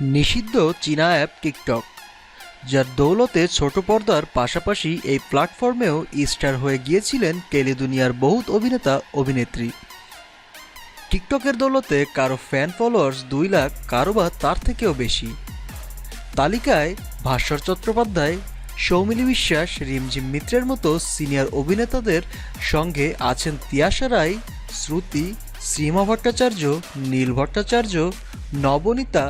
নিষিদ্ধ চীনা app TikTok, যার দৌলতে ছোট পর্দার পাশাপাশি এই প্ল্যাটফর্মেও স্টার হয়ে গিয়েছিলেন টেলিদুনিয়ার বহুত অভিনেতা অভিনেত্রী। টিকটকের দৌলতে কারও ফ্যান ফলোয়ার্স দুই লাখ, কারও বা তার থেকেও বেশি। তালিকায় ভাস্বর চট্টোপাধ্যায় সৌমিলি বিশ্বাস, রিমঝিম মিত্রের মতো সিনিয়র অভিনেতাদের সঙ্গে আছেন তিয়াশা রায়, শ্রুতি, শ্রীমা ভট্টাচার্য, নীল ভট্টাচার্য, নবনীতা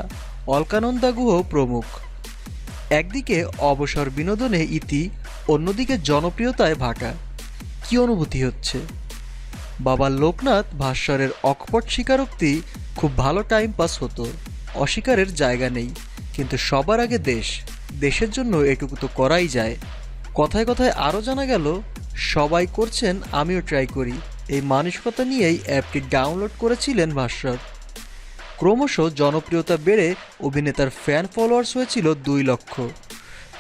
অলকানন্দা গুহ প্রমুখ। একদিকে অবসর বিনোদনে ইতি, অন্যদিকে জনপ্রিয়তায় ভাটা। কি অনুভূতি হচ্ছে? বাবা লোকনাথ ভাস্বরের অকপট স্বীকারোক্তি খুব ভালো টাইম পাস হতো। অস্বীকারের জায়গা নেই। কিন্তু সবার আগে দেশ। দেশের জন্য এটুকু তো করাই যায়। কথায় কথায় আরও জানা গেল, সবাই করছেন, আমিও ট্রাই করি। এই মানসিকতা নিয়েই অ্যাপটি ডাউনলোড করেছিলেন ভাস্বর। ক্রমশ জনপ্রিয়তা বেড়ে অভিনেতার ফ্যান ফলোয়ার্স হয়েছিল দুই লক্ষ।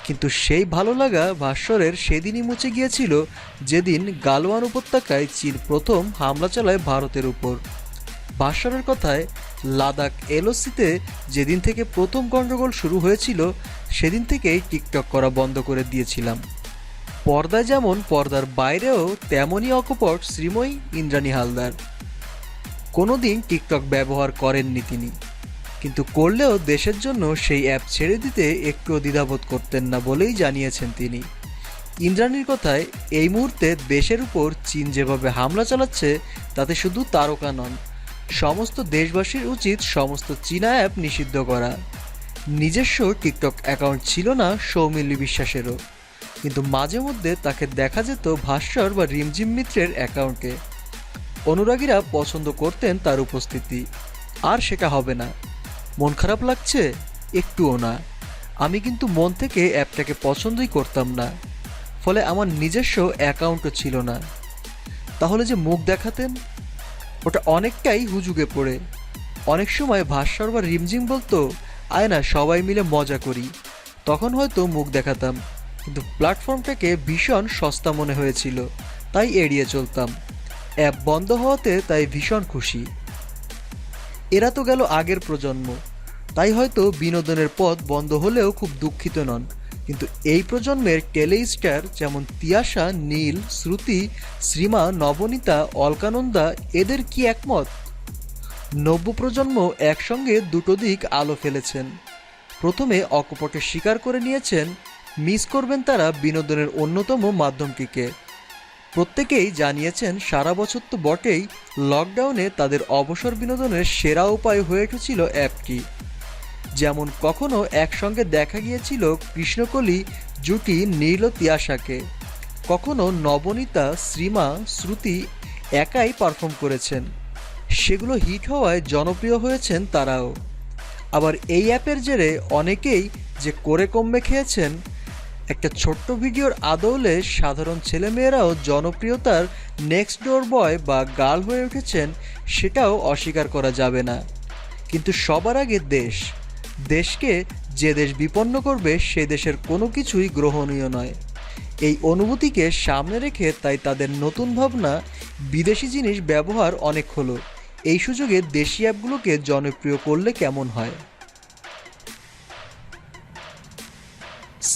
কিন্তু সেই ভালো লাগা ভাস্বরের সেদিনই মুছে গিয়েছিল যেদিন গালওয়ান উপত্যকায় চীন প্রথম হামলা চালায় ভারতের উপর। ভাস্বরের কথায়, লাদাখ এলওসিতে যেদিন থেকে প্রথম গণ্ডগোল শুরু হয়েছিল, সেদিন থেকেই টিকটক করা বন্ধ করে দিয়েছিলাম। পর্দায় যেমন পর্দার বাইরেও তেমনই অকপট শ্রীময়ী ইন্দ্রাণী হালদার। কোনোদিন টিকটক ব্যবহার করেননি তিনি। কিন্তু করলেও দেশের জন্য সেই অ্যাপ ছেড়ে দিতে একটুও দ্বিধাবোধ করতেন না বলেই জানিয়েছেন তিনি। ইন্দ্রাণীর কথায়, এই মুহূর্তে দেশের উপর চীন যেভাবে হামলা চালাচ্ছে, তাতে শুধু তারকা নন, সমস্ত দেশবাসীর উচিত সমস্ত চীনা অ্যাপ নিষিদ্ধ করা। নিজস্ব টিকটক অ্যাকাউন্ট ছিল না সৌমিলি বিশ্বাসেরও। কিন্তু মাঝে মধ্যে তাকে দেখা যেত ভাস্বর বা রিমঝিম মিত্রের অ্যাকাউন্টে। অনুরাগীরা পছন্দ করতেন তার উপস্থিতি। আর সেটা হবে না। মন খারাপ লাগছে? একটুও না। আমি কিন্তু মন থেকে অ্যাপটাকে পছন্দই করতাম না। ফলে আমার নিজস্ব অ্যাকাউন্টও ছিল না। তাহলে যে মুখ দেখাতেন? ওটা অনেকটাই হুজুগে পড়ে। অনেক সময় ভাস্বর বা রিমঝিম বলতো, আয় না, সবাই মিলে মজা করি। তখন হয়তো মুখ দেখাতাম। কিন্তু প্ল্যাটফর্মটাকে ভীষণ সস্তা মনে হয়েছিল। তাই এড়িয়ে চলতাম। অ্যাপ বন্ধ হওয়াতে তাই ভীষণ খুশি। এরা তো গেল আগের প্রজন্ম। তাই হয়তো বিনোদনের পথ বন্ধ হলেও খুব দুঃখিত নন। কিন্তু এই প্রজন্মের টেলিস্টার যেমন তিয়াশা, নীল, শ্রুতি, শ্রীমা, নবনীতা, অলকানন্দা, এদের কি একমত? নব্য প্রজন্ম একসঙ্গে দুটো দিক আলো ফেলেছেন। প্রথমে অকপটে স্বীকার করে নিয়েছেন, মিস করবেন তারা বিনোদনের অন্যতম মাধ্যমটিকে। প্রত্যেকেই জানিয়েছেন, সারা বছর তো বটেই লকডাউনে তাদের অবসর বিনোদনের সেরা উপায় হয়ে উঠেছিল অ্যাপটি। যেমন কখনো একসঙ্গে দেখা গিয়েছিল কৃষ্ণকলি, জুটি, নীল তিয়াশাকে। কখনো নবনীতা, শ্রীমা, শ্রুতি একাই পারফর্ম করেছেন। সেগুলো হিট হওয়ায় জনপ্রিয় হয়েছেন তারাও। আবার এই অ্যাপের জেরে অনেকেই যে করে কমবে খেয়েছেন একটা ছোট্ট ভিডিওর আদৌলে সাধারণ ছেলেমেয়েরাও জনপ্রিয়তার নেক্সট ডোর বয় বা গার্ল হয়ে উঠেছেন সেটাও অস্বীকার করা যাবে না। কিন্তু সবার আগে দেশ। দেশকে যে দেশ বিপন্ন করবে, সে দেশের কোনো কিছুই গ্রহণীয় নয়। এই অনুভূতিকে সামনে রেখে তাই তাদের নতুন ভাবনা, বিদেশি জিনিস ব্যবহার অনেক হলো। এই সুযোগে দেশি অ্যাপগুলোকে জনপ্রিয় করলে কেমন হয়?